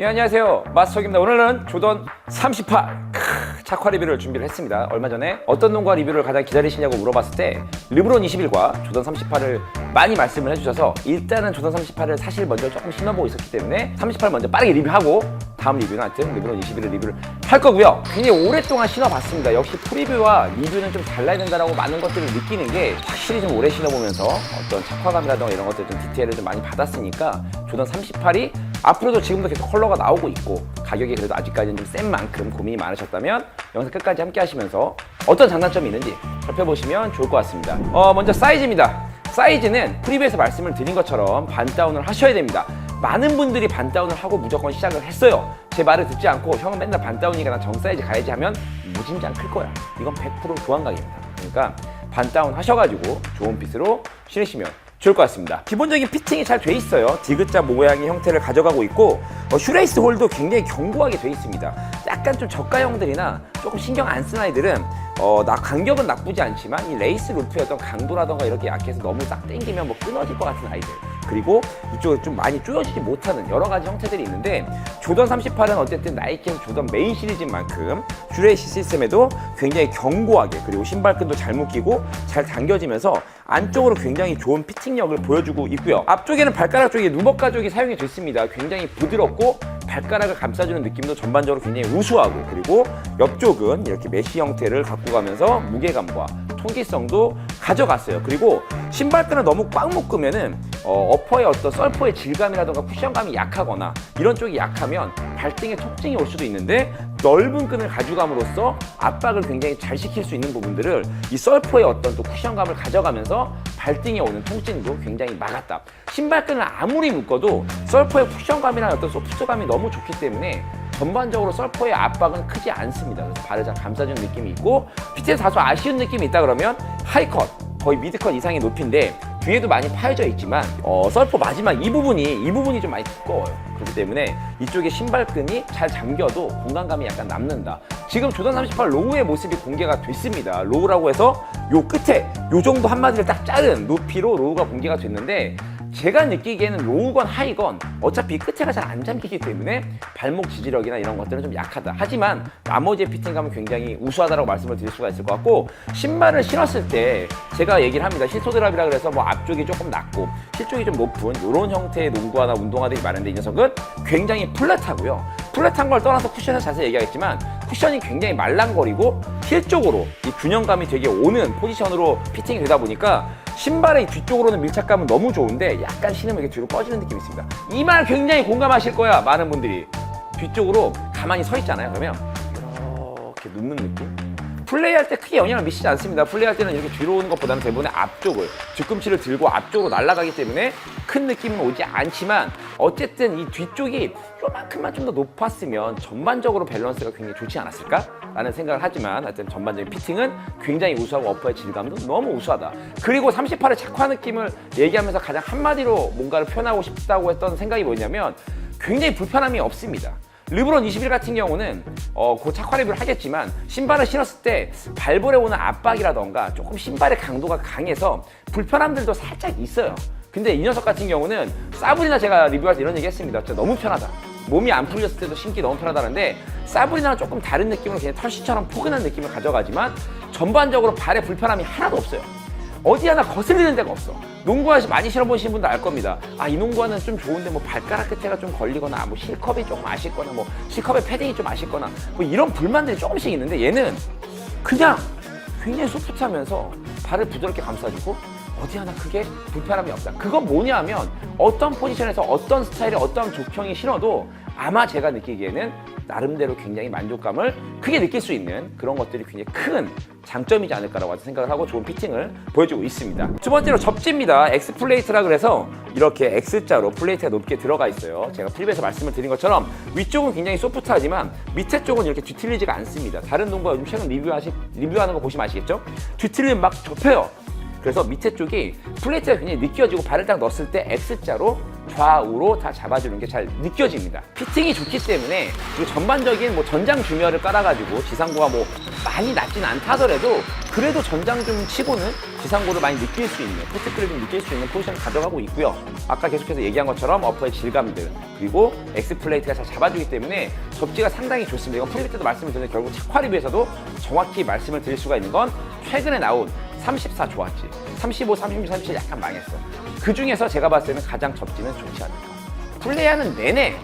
예, 안녕하세요. 마스터입니다. 오늘은 조던 38 크, 착화 리뷰를 준비를 했습니다. 얼마 전에 어떤 놈과 리뷰를 가장 기다리시냐고 물어봤을 때 르브론 21과 조던 38을 많이 말씀을 해주셔서 일단은 조던 38을 사실 먼저 조금 신어보고 있었기 때문에 38 먼저 빠르게 리뷰하고 다음 리뷰는 하여튼 르브론 21을 리뷰를 할 거고요. 굉장히 오랫동안 신어봤습니다. 역시 프리뷰와 리뷰는 좀 달라야 된다라고 많은 것들을 느끼는 게 확실히 좀 오래 신어보면서 어떤 착화감이라던가 이런 것들 좀 디테일을 좀 많이 받았으니까 조던 38이 앞으로도 지금도 계속 컬러가 나오고 있고 가격이 그래도 아직까지는 좀 센 만큼 고민이 많으셨다면 영상 끝까지 함께 하시면서 어떤 장단점이 있는지 살펴보시면 좋을 것 같습니다. 어, 먼저 사이즈입니다. 사이즈는 프리뷰에서 말씀을 드린 것처럼 반다운을 하셔야 됩니다. 많은 분들이 반다운을 하고 무조건 시작을 했어요. 제 말을 듣지 않고 형은 맨날 반다운이니까 난 정사이즈 가야지 하면 무진장 클 거야. 이건 100% 교환각입니다. 그러니까 반다운 하셔가지고 좋은 핏으로 신으시면 좋을 것 같습니다. 기본적인 피팅이 잘 돼 있어요. 디귿자 모양의 형태를 가져가고 있고 어, 슈레이스 홀도 굉장히 견고하게 돼 있습니다. 약간 좀 저가형들이나 조금 신경 안 쓰는 아이들은 어, 나 간격은 나쁘지 않지만 이 레이스 루프의 어떤 강도라던가 이렇게 약해서 너무 딱 당기면 뭐 끊어질 것 같은 아이들. 그리고 이쪽에 좀 많이 조여지지 못하는 여러 가지 형태들이 있는데 조던 38은 어쨌든 나이키는 조던 메인 시리즈인 만큼 슈레이시 시스템에도 굉장히 견고하게 그리고 신발끈도 잘 묶이고 잘 당겨지면서 안쪽으로 굉장히 좋은 피팅력을 보여주고 있고요. 앞쪽에는 발가락 쪽에 누벅가 쪽이 사용이 됐습니다. 굉장히 부드럽고 발가락을 감싸주는 느낌도 전반적으로 굉장히 우수하고 그리고 옆쪽은 이렇게 메쉬 형태를 갖고 가면서 무게감과 통기성도 가져갔어요. 그리고 신발끈을 너무 꽉 묶으면은 어, 어퍼의 어떤 썰퍼의 질감이라던가 쿠션감이 약하거나 이런 쪽이 약하면 발등에 통증이 올 수도 있는데 넓은 끈을 가져감으로써 압박을 굉장히 잘 시킬 수 있는 부분들을 이 썰퍼의 어떤 또 쿠션감을 가져가면서 발등에 오는 통증도 굉장히 막았다. 신발끈을 아무리 묶어도 썰퍼의 쿠션감이나 어떤 소프트감이 너무 좋기 때문에 전반적으로 썰퍼의 압박은 크지 않습니다. 그래서 발을 잘 감싸주는 느낌이 있고 피트에서 다소 아쉬운 느낌이 있다 그러면 하이컷 거의 미드컷 이상의 높이인데 뒤에도 많이 파여져 있지만 어, 썰퍼 마지막 이 부분이 이 부분이 좀 많이 두꺼워요. 그렇기 때문에 이쪽에 신발끈이 잘 잠겨도 공간감이 약간 남는다. 지금 조던 38 로우의 모습이 공개가 됐습니다. 로우라고 해서 요 끝에 요 정도 한마디를 딱 자른 높이로 로우가 공개가 됐는데 제가 느끼기에는 로우건 하이건 어차피 이 끝에가 잘 안 잠기기 때문에 발목 지지력이나 이런 것들은 좀 약하다. 하지만 나머지의 피팅감은 굉장히 우수하다고 말씀을 드릴 수가 있을 것 같고 신발을 신었을 때 제가 얘기를 합니다. 실소드랍이라 그래서 뭐 앞쪽이 조금 낮고 실쪽이 좀 높은 이런 형태의 농구화나 운동화들이 많은데 이 녀석은 굉장히 플랫하고요. 플랫한 걸 떠나서 쿠션을 자세히 얘기하겠지만 쿠션이 굉장히 말랑거리고 힐 쪽으로 이 균형감이 되게 오는 포지션으로 피팅이 되다 보니까 신발의 뒤쪽으로는 밀착감은 너무 좋은데 약간 신으면 이렇게 뒤로 꺼지는 느낌이 있습니다. 이 말 굉장히 공감하실 거야 많은 분들이 뒤쪽으로 가만히 서 있잖아요. 그러면 이렇게 눕는 느낌. 플레이할 때 크게 영향을 미치지 않습니다. 플레이할 때는 이렇게 뒤로 오는 것보다는 대부분의 앞쪽을 뒤꿈치를 들고 앞쪽으로 날아가기 때문에 큰 느낌은 오지 않지만 어쨌든 이 뒤쪽이 요만큼만 좀 더 높았으면 전반적으로 밸런스가 굉장히 좋지 않았을까? 라는 생각을 하지만 하여튼 전반적인 피팅은 굉장히 우수하고 어퍼의 질감도 너무 우수하다. 그리고 38의 착화 느낌을 얘기하면서 가장 한마디로 뭔가를 표현하고 싶다고 했던 생각이 뭐냐면 굉장히 불편함이 없습니다. 르브론 21 같은 경우는 어, 그 착화 리뷰를 하겠지만 신발을 신었을 때 발볼에 오는 압박이라던가 조금 신발의 강도가 강해서 불편함들도 살짝 있어요. 근데 이 녀석 같은 경우는 사브리나 제가 리뷰할 때 이런 얘기 했습니다. 진짜 너무 편하다. 몸이 안 풀렸을 때도 신기 너무 편하다는데 사브리나는 조금 다른 느낌으로 그냥 털씨처럼 포근한 느낌을 가져가지만 전반적으로 발에 불편함이 하나도 없어요. 어디 하나 거슬리는 데가 없어. 농구화 많이 신어보신 분도 알 겁니다. 아, 이 농구화는 좀 좋은데 뭐 발가락 끝에가 좀 걸리거나 뭐 실컵이 조금 아쉽거나 뭐 실컵의 패딩이 좀 아쉽거나 뭐 이런 불만들이 조금씩 있는데 얘는 그냥 굉장히 소프트하면서 발을 부드럽게 감싸주고 어디 하나 크게 불편함이 없다. 그건 뭐냐 하면 어떤 포지션에서 어떤 스타일의 어떤 족형이 신어도 아마 제가 느끼기에는 나름대로 굉장히 만족감을 크게 느낄 수 있는 그런 것들이 굉장히 큰 장점이지 않을까라고 생각을 하고 좋은 피팅을 보여주고 있습니다. 두 번째로 접지입니다. X 플레이트라 그래서 이렇게 X자로 플레이트가 높게 들어가 있어요. 제가 프리뷰에서 말씀을 드린 것처럼 위쪽은 굉장히 소프트하지만 밑에 쪽은 이렇게 뒤틀리지가 않습니다. 다른 농구가 최근 리뷰하시, 리뷰하는 거 보시면 아시겠죠? 뒤틀리면 막 접혀요. 그래서 밑에 쪽이 플레이트가 굉장히 느껴지고 발을 딱 넣었을 때 X자로 좌우로 다 잡아주는 게 잘 느껴집니다. 피팅이 좋기 때문에 그리고 전반적인 뭐 전장 주면을 깔아가지고 지상부가 뭐 많이 낮진 않다 하더라도 그래도 전장 좀 치고는 지상고를 많이 느낄 수 있는 포트크를 좀 느낄 수 있는 포지션을 가져가고 있고요. 아까 계속해서 얘기한 것처럼 어퍼의 질감들 그리고 엑스 플레이트가 잘 잡아주기 때문에 접지가 상당히 좋습니다. 이건 프리뷰 때도 말씀을 드렸는데 결국 착화 리뷰에서도 정확히 말씀을 드릴 수가 있는 건 최근에 나온 34 좋았지. 35, 36, 37 약간 망했어. 그 중에서 제가 봤을 때는 가장 접지는 좋지 않을까. 플레이하는 내내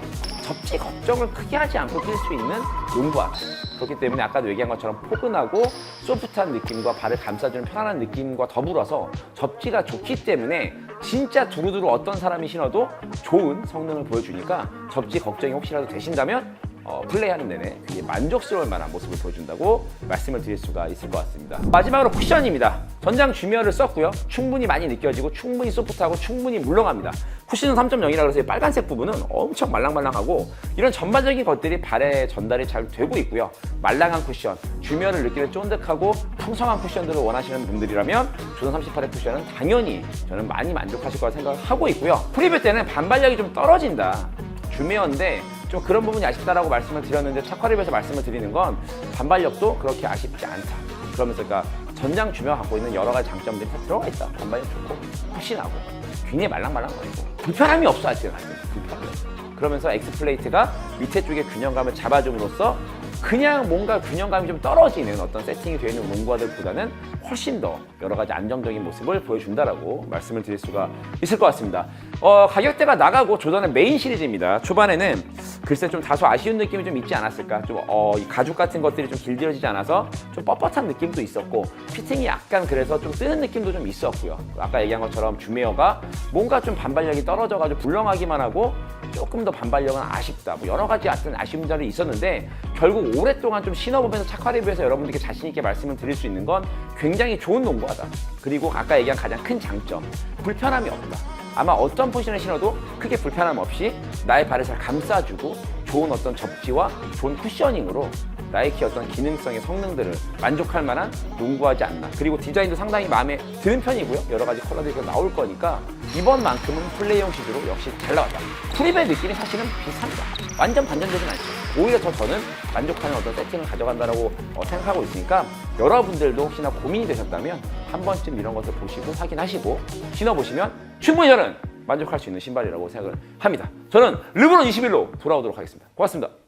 접지 걱정을 크게 하지 않고 뛸 수 있는 농구화. 그렇기 때문에 아까도 얘기한 것처럼 포근하고 소프트한 느낌과 발을 감싸주는 편안한 느낌과 더불어서 접지가 좋기 때문에 진짜 두루두루 어떤 사람이 신어도 좋은 성능을 보여주니까 접지 걱정이 혹시라도 되신다면 어, 플레이하는 내내 굉장히 만족스러울 만한 모습을 보여준다고 말씀을 드릴 수가 있을 것 같습니다. 마지막으로 쿠션입니다. 전장 주미어를 썼고요. 충분히 많이 느껴지고 충분히 소프트하고 충분히 물렁합니다. 쿠션은 3.0이라 그래서 이 빨간색 부분은 엄청 말랑말랑하고 이런 전반적인 것들이 발에 전달이 잘 되고 있고요. 말랑한 쿠션, 주미어를 느끼는 쫀득하고 풍성한 쿠션들을 원하시는 분들이라면 조던 38의 쿠션은 당연히 저는 많이 만족하실 거라 생각을 하고 있고요. 프리뷰 때는 반발력이 좀 떨어진다. 주메어인데 좀 그런 부분이 아쉽다라고 말씀을 드렸는데 착화립에서 말씀을 드리는 건 반발력도 그렇게 아쉽지 않다. 그러면서 그러니까 전장 주메어 갖고 있는 여러 가지 장점들이 다 들어가 있다. 반발력 좋고 푹신하고 굉장히 말랑말랑거리고 불편함이 없어 아직 불편함이 없어. 그러면서 엑스 플레이트가 밑에 쪽에 균형감을 잡아줌으로써 그냥 뭔가 균형감이 좀 떨어지는 어떤 세팅이 되어 있는 농구화들보다는 훨씬 더 여러 가지 안정적인 모습을 보여준다라고 말씀을 드릴 수가 있을 것 같습니다. 어, 가격대가 나가고 조던의 메인 시리즈입니다. 초반에는 글쎄 좀 다소 아쉬운 느낌이 좀 있지 않았을까. 좀 어, 이 가죽 같은 것들이 좀 길들여지지 않아서 좀 뻣뻣한 느낌도 있었고 피팅이 약간 그래서 좀 뜨는 느낌도 좀 있었고요. 아까 얘기한 것처럼 주메어가 뭔가 좀 반발력이 떨어져가지고 불렁하기만 하고 조금 더 반발력은 아쉽다. 뭐 여러 가지 어떤 아쉬운 점이 있었는데 결국 오랫동안 좀 신어보면서 착화 리뷰에서 여러분들께 자신 있게 말씀을 드릴 수 있는 건 굉장히 좋은 농구하다. 그리고 아까 얘기한 가장 큰 장점 불편함이 없다. 아마 어떤 포지션을 신어도 크게 불편함 없이 나의 발을 잘 감싸주고 좋은 어떤 접지와 좋은 쿠셔닝으로 나이키 어떤 기능성의 성능들을 만족할 만한 농구하지 않나. 그리고 디자인도 상당히 마음에 드는 편이고요. 여러 가지 컬러들이 나올 거니까 이번만큼은 플레이용 시즈로 역시 잘 나왔다. 프립의 느낌이 사실은 비슷합니다. 완전 반전되진 않죠. 오히려 더 저는 만족하는 어떤 세팅을 가져간다라고 어, 생각하고 있으니까 여러분들도 혹시나 고민이 되셨다면 한 번쯤 이런 것을 보시고 확인하시고 신어보시면 충분히 저는 만족할 수 있는 신발이라고 생각을 합니다. 저는 르브론 21로 돌아오도록 하겠습니다. 고맙습니다.